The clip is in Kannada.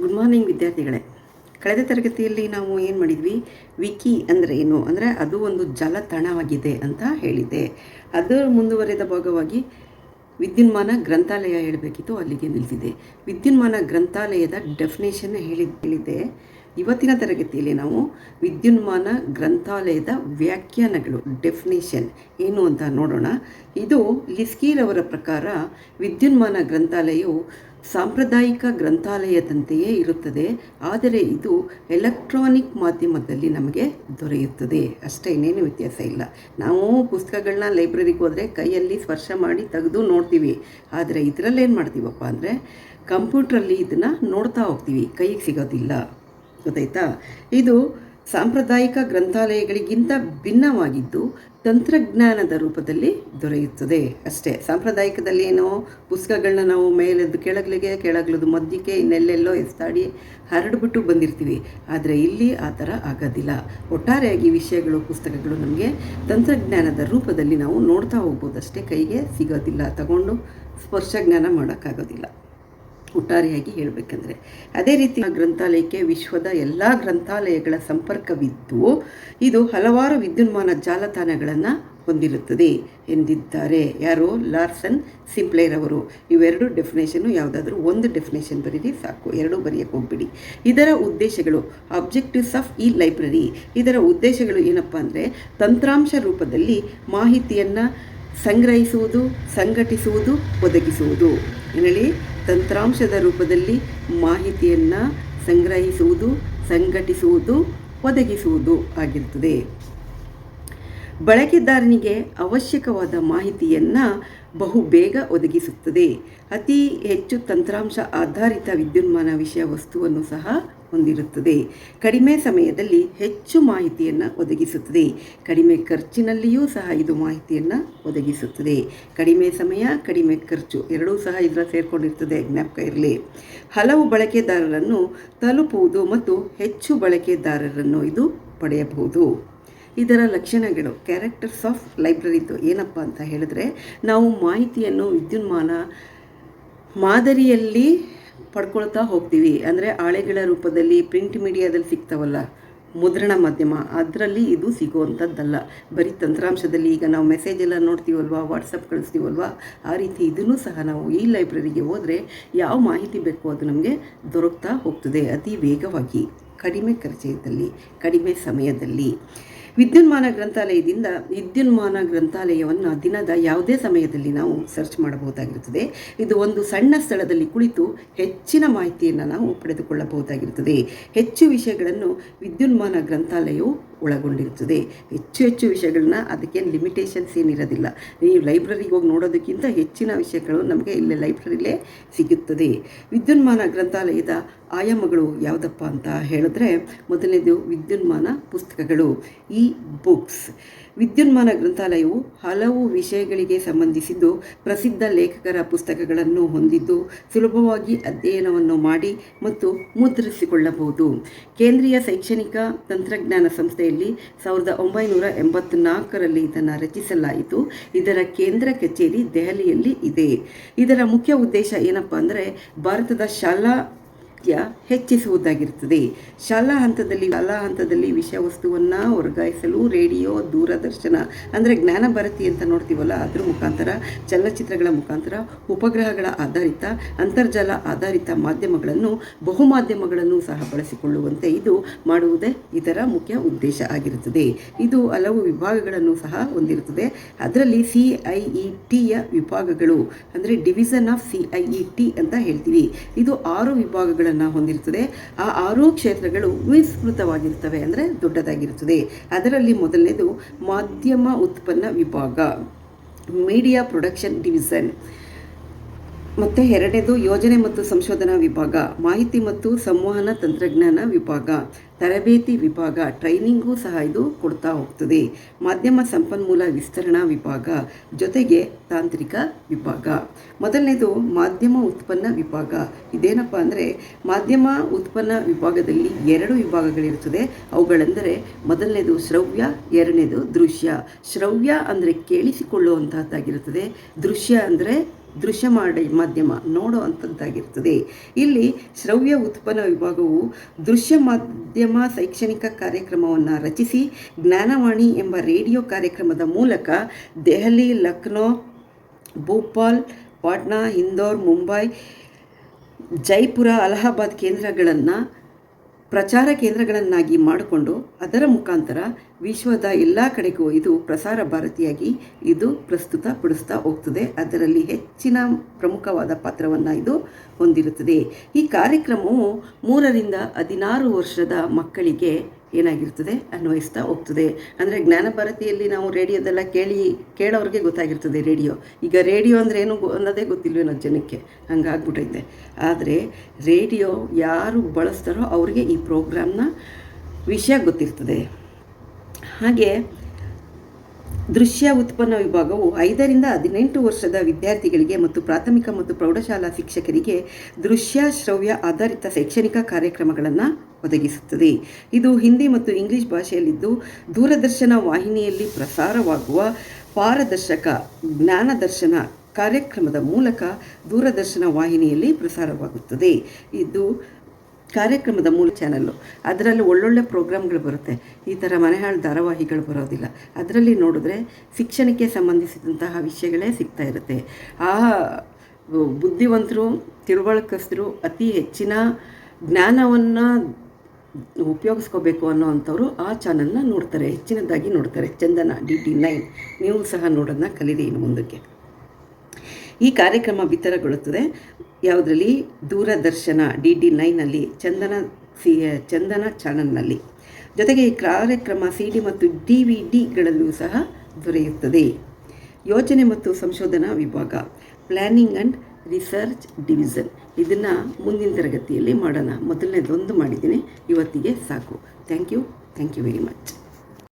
ಗುಡ್ ಮಾರ್ನಿಂಗ್ ವಿದ್ಯಾರ್ಥಿಗಳೇ. ಕಳೆದ ತರಗತಿಯಲ್ಲಿ ನಾವು ಏನು ಮಾಡಿದ್ವಿ? ವಿಕಿ ಅಂದರೆ ಏನು? ಅಂದರೆ ಅದು ಒಂದು ಜಲತಾಣವಾಗಿದೆ ಅಂತ ಹೇಳಿದ್ದೆ ಅದರ ಮುಂದುವರೆದ ಭಾಗವಾಗಿ ವಿದ್ಯುನ್ಮಾನ ಗ್ರಂಥಾಲಯ ಹೇಳಬೇಕಿತ್ತು, ಅಲ್ಲಿಗೆ ನಿಲ್ತಿದೆ ವಿದ್ಯುನ್ಮಾನ ಗ್ರಂಥಾಲಯದ ಡೆಫಿನೇಷನ್ ಹೇಳಿ ಹೇಳಿದ್ದೆ ಇವತ್ತಿನ ತರಗತಿಯಲ್ಲಿ ನಾವು ವಿದ್ಯುನ್ಮಾನ ಗ್ರಂಥಾಲಯದ ವ್ಯಾಖ್ಯಾನಗಳು ಡೆಫಿನೇಷನ್ ಏನು ಅಂತ ನೋಡೋಣ. ಇದು ಲಿಸ್ಕೀರವರ ಪ್ರಕಾರ ವಿದ್ಯುನ್ಮಾನ ಗ್ರಂಥಾಲಯವು ಸಾಂಪ್ರದಾಯಿಕ ಗ್ರಂಥಾಲಯದಂತೆಯೇ ಇರುತ್ತದೆ, ಆದರೆ ಇದು ಎಲೆಕ್ಟ್ರಾನಿಕ್ ಮಾಧ್ಯಮದಲ್ಲಿ ನಮಗೆ ದೊರೆಯುತ್ತದೆ. ಅಷ್ಟೇ, ಇನ್ನೇನು ವ್ಯತ್ಯಾಸ ಇಲ್ಲ. ನಾವು ಪುಸ್ತಕಗಳನ್ನ ಲೈಬ್ರರಿಗೆ ಹೋದರೆ ಕೈಯಲ್ಲಿ ಸ್ಪರ್ಶ ಮಾಡಿ ತೆಗೆದು ನೋಡ್ತೀವಿ, ಆದರೆ ಇದರಲ್ಲೇನು ಮಾಡ್ತೀವಪ್ಪ ಅಂದರೆ ಕಂಪ್ಯೂಟ್ರಲ್ಲಿ ಇದನ್ನು ನೋಡ್ತಾ ಹೋಗ್ತೀವಿ, ಕೈಗೆ ಸಿಗೋದಿಲ್ಲ. ಗೊತ್ತಾಯ್ತಾ? ಇದು ಸಾಂಪ್ರದಾಯಿಕ ಗ್ರಂಥಾಲಯಗಳಿಗಿಂತ ಭಿನ್ನವಾಗಿದ್ದು ತಂತ್ರಜ್ಞಾನದ ರೂಪದಲ್ಲಿ ದೊರೆಯುತ್ತದೆ ಅಷ್ಟೇ. ಸಾಂಪ್ರದಾಯಿಕದಲ್ಲಿ ಏನೋ ಪುಸ್ತಕಗಳನ್ನ ನಾವು ಮೇಲೆದ್ದು ಕೆಳಗಲಿಗೆ, ಕೆಳಗಲದು ಮಧ್ಯಕ್ಕೆ, ಇನ್ನೆಲ್ಲೆಲ್ಲೋ ಎಸ್ತಾಡಿ ಹರಡ್ಬಿಟ್ಟು ಬಂದಿರ್ತೀವಿ. ಆದರೆ ಇಲ್ಲಿ ಆ ಥರ ಆಗೋದಿಲ್ಲ. ಒಟ್ಟಾರೆಯಾಗಿ ವಿಷಯಗಳು, ಪುಸ್ತಕಗಳು ನಮಗೆ ತಂತ್ರಜ್ಞಾನದ ರೂಪದಲ್ಲಿ ನಾವು ನೋಡ್ತಾ ಹೋಗ್ಬೋದಷ್ಟೇ. ಕೈಗೆ ಸಿಗೋದಿಲ್ಲ. ತಗೊಂಡು ಸ್ಪರ್ಶ ಜ್ಞಾನ ಮಾಡೋಕ್ಕಾಗೋದಿಲ್ಲ. ಒಟ್ಟಾರೆಯಾಗಿ ಹೇಳಬೇಕಂದ್ರೆ, ಅದೇ ರೀತಿ ಗ್ರಂಥಾಲಯಕ್ಕೆ ವಿಶ್ವದ ಎಲ್ಲ ಗ್ರಂಥಾಲಯಗಳ ಸಂಪರ್ಕವಿದ್ದು, ಇದು ಹಲವಾರು ವಿದ್ಯುನ್ಮಾನ ಜಾಲತಾಣಗಳನ್ನು ಹೊಂದಿರುತ್ತದೆ ಎಂದಿದ್ದಾರೆ. ಯಾರು? ಲಾರ್ಸನ್ ಸಿಂಪ್ಲೇರ್ ಅವರು. ಇವೆರಡು ಡೆಫಿನೇಷನ್ನು ಯಾವುದಾದ್ರೂ ಒಂದು ಡೆಫಿನೇಷನ್ ಬರೀರಿ ಸಾಕು, ಎರಡೂ ಬರೆಯಕ್ಕೆ ಹೋಗ್ಬಿಡಿ. ಇದರ ಉದ್ದೇಶಗಳು, ಆಬ್ಜೆಕ್ಟಿವ್ಸ್ ಆಫ್ ಈ ಲೈಬ್ರರಿ. ಇದರ ಉದ್ದೇಶಗಳು ಏನಪ್ಪ ಅಂದರೆ, ತಂತ್ರಾಂಶ ರೂಪದಲ್ಲಿ ಮಾಹಿತಿಯನ್ನು ಸಂಗ್ರಹಿಸುವುದು, ಸಂಘಟಿಸುವುದು, ಒದಗಿಸುವುದು. ಏನೇಳಿ ತಂತ್ರಾಂಶದ ರೂಪದಲ್ಲಿ ಮಾಹಿತಿಯನ್ನು ಸಂಗ್ರಹಿಸುವುದು, ಸಂಘಟಿಸುವುದು, ಒದಗಿಸುವುದು ಆಗಿರ್ತದೆ. ಬಳಕೆದಾರನಿಗೆ ಅವಶ್ಯಕವಾದ ಮಾಹಿತಿಯನ್ನು ಬಹು ಬೇಗ ಒದಗಿಸುತ್ತದೆ. ಅತಿ ಹೆಚ್ಚು ತಂತ್ರಾಂಶ ಆಧಾರಿತ ವಿದ್ಯುನ್ಮಾನ ವಿಷಯ ವಸ್ತುವನ್ನು ಸಹ ಹೊಂದಿರುತ್ತದೆ. ಕಡಿಮೆ ಸಮಯದಲ್ಲಿ ಹೆಚ್ಚು ಮಾಹಿತಿಯನ್ನು ಒದಗಿಸುತ್ತದೆ. ಕಡಿಮೆ ಖರ್ಚಿನಲ್ಲಿಯೂ ಸಹ ಇದು ಮಾಹಿತಿಯನ್ನು ಒದಗಿಸುತ್ತದೆ. ಕಡಿಮೆ ಸಮಯ, ಕಡಿಮೆ ಖರ್ಚು ಎರಡೂ ಸಹ ಇದರ ಸೇರಿಕೊಂಡಿರ್ತದೆ, ಜ್ಞಾಪಕ ಇರಲಿ. ಹಲವು ಬಳಕೆದಾರರನ್ನು ತಲುಪುವುದು ಮತ್ತು ಹೆಚ್ಚು ಬಳಕೆದಾರರನ್ನು ಇದು ಪಡೆಯಬಹುದು. ಇದರ ಲಕ್ಷಣಗಳು ಕ್ಯಾರೆಕ್ಟರ್ಸ್ ಆಫ್ ಲೈಬ್ರರಿದು ಏನಪ್ಪ ಅಂತ ಹೇಳಿದ್ರೆ, ನಾವು ಮಾಹಿತಿಯನ್ನು ವಿದ್ಯುನ್ಮಾನ ಮಾದರಿಯಲ್ಲಿ ಪಡ್ಕೊಳ್ತಾ ಹೋಗ್ತೀವಿ. ಅಂದರೆ ಹಾಳೆಗಳ ರೂಪದಲ್ಲಿ ಪ್ರಿಂಟ್ ಮೀಡಿಯಾದಲ್ಲಿ ಸಿಗ್ತಾವಲ್ಲ, ಮುದ್ರಣ ಮಾಧ್ಯಮ, ಅದರಲ್ಲಿ ಇದು ಸಿಗುವಂಥದ್ದಲ್ಲ ಬರೀ ತಂತ್ರಾಂಶದಲ್ಲಿ ಈಗ ನಾವು ಮೆಸೇಜ್ ಎಲ್ಲ ನೋಡ್ತೀವಲ್ವಾ ವಾಟ್ಸಪ್ ಕಳಿಸ್ತೀವಲ್ವಾ, ಆ ರೀತಿ ಇದನ್ನು ಸಹ ನಾವು ಈ ಲೈಬ್ರರಿಗೆ ಹೋದರೆ ಯಾವ ಮಾಹಿತಿ ಬೇಕೋ ಅದು ನಮಗೆ ದೊರಕ್ತಾ ಹೋಗ್ತದೆ ಅತಿ ವೇಗವಾಗಿ, ಕಡಿಮೆ ಖರ್ಚಿನಲ್ಲಿ ಕಡಿಮೆ ಸಮಯದಲ್ಲಿ. ವಿದ್ಯುನ್ಮಾನ ಗ್ರಂಥಾಲಯದಿಂದ ವಿದ್ಯುನ್ಮಾನ ಗ್ರಂಥಾಲಯವನ್ನು ದಿನದ ಯಾವುದೇ ಸಮಯದಲ್ಲಿ ನಾವು ಸರ್ಚ್ ಮಾಡಬಹುದಾಗಿರುತ್ತದೆ. ಇದು ಒಂದು ಸಣ್ಣ ಸ್ಥಳದಲ್ಲಿ ಕುಳಿತು ಹೆಚ್ಚಿನ ಮಾಹಿತಿಯನ್ನು ನಾವು ಪಡೆದುಕೊಳ್ಳಬಹುದಾಗಿರುತ್ತದೆ. ಹೆಚ್ಚು ವಿಷಯಗಳನ್ನು ವಿದ್ಯುನ್ಮಾನ ಗ್ರಂಥಾಲಯವು ಒಳಗೊಂಡಿರುತ್ತದೆ. ಹೆಚ್ಚು ಹೆಚ್ಚು ವಿಷಯಗಳನ್ನ ಅದಕ್ಕೆ ಲಿಮಿಟೇಷನ್ಸ್ ಏನಿರೋದಿಲ್ಲ. ನೀವು ಲೈಬ್ರರಿಗೆ ಹೋಗಿ ನೋಡೋದಕ್ಕಿಂತ ಹೆಚ್ಚಿನ ವಿಷಯಗಳು ನಮಗೆ ಇಲ್ಲೇ ಲೈಬ್ರರಿಲೇ ಸಿಗುತ್ತದೆ. ವಿದ್ಯುನ್ಮಾನ ಗ್ರಂಥಾಲಯದ ಆಯಾಮಗಳು ಯಾವುದಪ್ಪ ಅಂತ ಹೇಳಿದ್ರೆ ಮೊದಲನೇದು ವಿದ್ಯುನ್ಮಾನ ಪುಸ್ತಕಗಳು, ಈ ಬುಕ್ಸ್. ವಿದ್ಯುನ್ಮಾನ ಗ್ರಂಥಾಲಯವು ಹಲವು ವಿಷಯಗಳಿಗೆ ಸಂಬಂಧಿಸಿದ್ದು ಪ್ರಸಿದ್ಧ ಲೇಖಕರ ಪುಸ್ತಕಗಳನ್ನು ಹೊಂದಿದ್ದು ಸುಲಭವಾಗಿ ಅಧ್ಯಯನವನ್ನು ಮಾಡಿ ಮತ್ತು ಮುದ್ರಿಸಿಕೊಳ್ಳಬಹುದು. ಕೇಂದ್ರೀಯ ಶೈಕ್ಷಣಿಕ ತಂತ್ರಜ್ಞಾನ ಸಂಸ್ಥೆಯಲ್ಲಿ ಸಾವಿರದ ಒಂಬೈನೂರ ಎಂಬತ್ನಾಲ್ಕರಲ್ಲಿ ಇದನ್ನು ರಚಿಸಲಾಯಿತು. ಇದರ ಕೇಂದ್ರ ಕಚೇರಿ ದೆಹಲಿಯಲ್ಲಿ ಇದೆ. ಇದರ ಮುಖ್ಯ ಉದ್ದೇಶ ಏನಪ್ಪ ಅಂದರೆ ಭಾರತದ ಶಾಲಾ ಹೆಚ್ಚಿಸುವುದಾಗಿರುತ್ತದೆ. ಶಾಲಾ ಹಂತದಲ್ಲಿ ಶಾಲಾ ಹಂತದಲ್ಲಿ ವಿಷಯ ವಸ್ತುವನ್ನು ವರ್ಗಾಯಿಸಲು ರೇಡಿಯೋ, ದೂರದರ್ಶನ, ಅಂದರೆ ಜ್ಞಾನ ಭಾರತಿ ಅಂತ ನೋಡ್ತೀವಲ್ಲ, ಅದ್ರ ಮುಖಾಂತರ, ಚಲನಚಿತ್ರಗಳ ಮುಖಾಂತರ, ಉಪಗ್ರಹಗಳ ಆಧಾರಿತ, ಅಂತರ್ಜಾಲ ಆಧಾರಿತ ಮಾಧ್ಯಮಗಳನ್ನು, ಬಹುಮಾಧ್ಯಮಗಳನ್ನು ಸಹ ಬಳಸಿಕೊಳ್ಳುವಂತೆ ಇದು ಮಾಡುವುದೇ ಇದರ ಮುಖ್ಯ ಉದ್ದೇಶ ಆಗಿರುತ್ತದೆ. ಇದು ಹಲವು ವಿಭಾಗಗಳನ್ನು ಸಹ ಹೊಂದಿರುತ್ತದೆ. ಅದರಲ್ಲಿ ಸಿ ಐ ಟಿಯ ವಿಭಾಗಗಳು, ಅಂದರೆ division of C I E T ಅಂತ ಹೇಳ್ತೀವಿ. ಇದು ಆರು ವಿಭಾಗಗಳನ್ನು ಹೊಂದಿರುತ್ತದೆ. ಆ ಆರು ಕ್ಷೇತ್ರಗಳು ವಿಸ್ತೃತವಾಗಿರ್ತವೆ ಅಂದರೆ ದೊಡ್ಡದಾಗಿರುತ್ತದೆ. ಅದರಲ್ಲಿ ಮೊದಲನೇದು ಮಾಧ್ಯಮ ಉತ್ಪನ್ನ ವಿಭಾಗ. Media production division. ಮತ್ತು ಎರಡನೇದು ಯೋಜನೆ ಮತ್ತು ಸಂಶೋಧನಾ ವಿಭಾಗ, ಮಾಹಿತಿ ಮತ್ತು ಸಂವಹನ ತಂತ್ರಜ್ಞಾನ ವಿಭಾಗ, ತರಬೇತಿ ವಿಭಾಗ, ಟ್ರೈನಿಂಗೂ ಸಹ ಇದು ಕೊಡ್ತಾ ಹೋಗ್ತದೆ. ಮಾಧ್ಯಮ ಸಂಪನ್ಮೂಲ ವಿಸ್ತರಣಾ ವಿಭಾಗ ಜೊತೆಗೆ ತಾಂತ್ರಿಕ ವಿಭಾಗ. ಮೊದಲನೇದು ಮಾಧ್ಯಮ ಉತ್ಪನ್ನ ವಿಭಾಗ. ಇದೇನಪ್ಪ ಅಂದರೆ ಮಾಧ್ಯಮ ಉತ್ಪನ್ನ ವಿಭಾಗದಲ್ಲಿ ಎರಡು ವಿಭಾಗಗಳಿರುತ್ತದೆ. ಅವುಗಳೆಂದರೆ ಮೊದಲನೇದು ಶ್ರವ್ಯ, ಎರಡನೇದು ದೃಶ್ಯ. ಶ್ರವ್ಯ ಅಂದರೆ ಕೇಳಿಸಿಕೊಳ್ಳುವಂತಹದ್ದಾಗಿರುತ್ತದೆ. ದೃಶ್ಯ ಅಂದರೆ ದೃಶ್ಯ ಮಾಡಿ, ಮಾಧ್ಯಮ ನೋಡೋ ಅಂಥದ್ದಾಗಿರ್ತದೆ. ಇಲ್ಲಿ ಶ್ರವ್ಯ ಉತ್ಪನ್ನ ವಿಭಾಗವು ದೃಶ್ಯ ಮಾಧ್ಯಮ ಶೈಕ್ಷಣಿಕ ಕಾರ್ಯಕ್ರಮವನ್ನು ರಚಿಸಿ, ಜ್ಞಾನವಾಣಿ ಎಂಬ ರೇಡಿಯೋ ಕಾರ್ಯಕ್ರಮದ ಮೂಲಕ ದೆಹಲಿ, ಲಕ್ನೋ, ಭೋಪಾಲ್, ಪಾಟ್ನಾ, ಇಂದೋರ್, ಮುಂಬೈ, ಜೈಪುರ, ಅಲಹಾಬಾದ್ ಕೇಂದ್ರಗಳನ್ನು ಪ್ರಚಾರ ಕೇಂದ್ರಗಳನ್ನಾಗಿ ಮಾಡಿಕೊಂಡು ಅದರ ಮುಖಾಂತರ ವಿಶ್ವದ ಎಲ್ಲ ಕಡೆಗೂ ಇದು ಪ್ರಸಾರ ಭಾರತಿಯಾಗಿ ಇದು ಪ್ರಸ್ತುತ ಪಡಿಸ್ತಾ ಹೋಗ್ತದೆ. ಅದರಲ್ಲಿ ಹೆಚ್ಚಿನ ಪ್ರಮುಖವಾದ ಪಾತ್ರವನ್ನು ಇದು ಹೊಂದಿರುತ್ತದೆ. ಈ ಕಾರ್ಯಕ್ರಮವು ಮೂರರಿಂದ ಹದಿನಾರು ವರ್ಷದ ಮಕ್ಕಳಿಗೆ ಏನಾಗಿರ್ತದೆ ಅನ್ವಯಿಸ್ತಾ ಹೋಗ್ತದೆ. ಅಂದರೆ ಜ್ಞಾನ ಭಾರತಿಯಲ್ಲಿ ನಾವು ರೇಡಿಯೋದೆಲ್ಲ ಕೇಳಿ, ಕೇಳೋರಿಗೆ ಗೊತ್ತಾಗಿರ್ತದೆ ರೇಡಿಯೋ. ಈಗ ರೇಡಿಯೋ ಅಂದರೆ ಏನು ಅನ್ನೋದೇ ಗೊತ್ತಿಲ್ವೇನೋ ಜನಕ್ಕೆ. ಹಂಗಾಗ್ಬಿಟ್ಟೈತೆ ಆದರೆ ರೇಡಿಯೋ ಯಾರು ಬಳಸ್ತಾರೋ ಅವರಿಗೆ ಈ ಪ್ರೋಗ್ರಾಮ್ನ ವಿಷಯ ಗೊತ್ತಿರ್ತದೆ. ಹಾಗೆ ದೃಶ್ಯ ಉತ್ಪನ್ನ ವಿಭಾಗವು ಐದರಿಂದ ಹದಿನೆಂಟು ವರ್ಷದ ವಿದ್ಯಾರ್ಥಿಗಳಿಗೆ ಮತ್ತು ಪ್ರಾಥಮಿಕ ಮತ್ತು ಪ್ರೌಢಶಾಲಾ ಶಿಕ್ಷಕರಿಗೆ ದೃಶ್ಯ ಶ್ರವ್ಯ ಆಧಾರಿತ ಶೈಕ್ಷಣಿಕ ಕಾರ್ಯಕ್ರಮಗಳನ್ನು ಒದಗಿಸುತ್ತದೆ. ಇದು ಹಿಂದಿ ಮತ್ತು ಇಂಗ್ಲಿಷ್ ಭಾಷೆಯಲ್ಲಿದ್ದು ದೂರದರ್ಶನ ವಾಹಿನಿಯಲ್ಲಿ ಪ್ರಸಾರವಾಗುವ ಪಾರದರ್ಶಕ ಜ್ಞಾನದರ್ಶನ ಕಾರ್ಯಕ್ರಮದ ಮೂಲಕ ದೂರದರ್ಶನ ವಾಹಿನಿಯಲ್ಲಿ ಪ್ರಸಾರವಾಗುತ್ತದೆ. ಇದು ಕಾರ್ಯಕ್ರಮದ ಮೂಲ ಚಾನಲ್ಲು. ಅದರಲ್ಲಿ ಒಳ್ಳೊಳ್ಳೆ ಪ್ರೋಗ್ರಾಮ್ಗಳು ಬರುತ್ತೆ. ಈ ಥರ ಮನೆಹಾಳು ಧಾರಾವಾಹಿಗಳು ಬರೋದಿಲ್ಲ. ಅದರಲ್ಲಿ ನೋಡಿದ್ರೆ ಶಿಕ್ಷಣಕ್ಕೆ ಸಂಬಂಧಿಸಿದಂತಹ ವಿಷಯಗಳೇ ಸಿಗ್ತಾ ಇರುತ್ತೆ. ಆ ಬುದ್ಧಿವಂತರು ತಿಳುವಳಕಸ್ತರು ಅತಿ ಹೆಚ್ಚಿನ ಜ್ಞಾನವನ್ನು ಉಪಯೋಗಿಸ್ಕೋಬೇಕು ಅನ್ನೋ ಅಂಥವ್ರು ಆ ಚಾನಲ್ನ ನೋಡ್ತಾರೆ. ಹೆಚ್ಚಿನದಾಗಿ ನೋಡ್ತಾರೆ. Chandana D T nine. ನೀವು ಸಹ ನೋಡೋದನ್ನ ಕಲೀರಿ ಇನ್ನು ಮುಂದಕ್ಕೆ. ಈ ಕಾರ್ಯಕ್ರಮ ಬಿತ್ತರಗೊಳ್ಳುತ್ತದೆ. ಯಾವುದರಲ್ಲಿ? ದೂರದರ್ಶನ, ಡಿ ಡಿ ನೈನಲ್ಲಿ ಚಂದನ ಸಿ, ಚಂದನ ಚಾನಲ್ನಲ್ಲಿ. ಜೊತೆಗೆ ಈ ಕಾರ್ಯಕ್ರಮ ಸಿ ಡಿ ಮತ್ತು ಡಿ ವಿ ಡಿಗಳಲ್ಲೂ ಸಹ ದೊರೆಯುತ್ತದೆ. ಯೋಜನೆ ಮತ್ತು ಸಂಶೋಧನಾ ವಿಭಾಗ ಪ್ಲ್ಯಾನಿಂಗ್ ಆ್ಯಂಡ್ ರಿಸರ್ಚ್ ಡಿವಿಷನ್ ಇದನ್ನು ಮುಂದಿನ ತರಗತಿಯಲ್ಲಿ ಮಾಡೋಣ. ಮೊದಲನೇದೊಂದು ಮಾಡಿದ್ದೀನಿ. ಇವತ್ತಿಗೆ ಸಾಕು. Thank you. Thank you very much.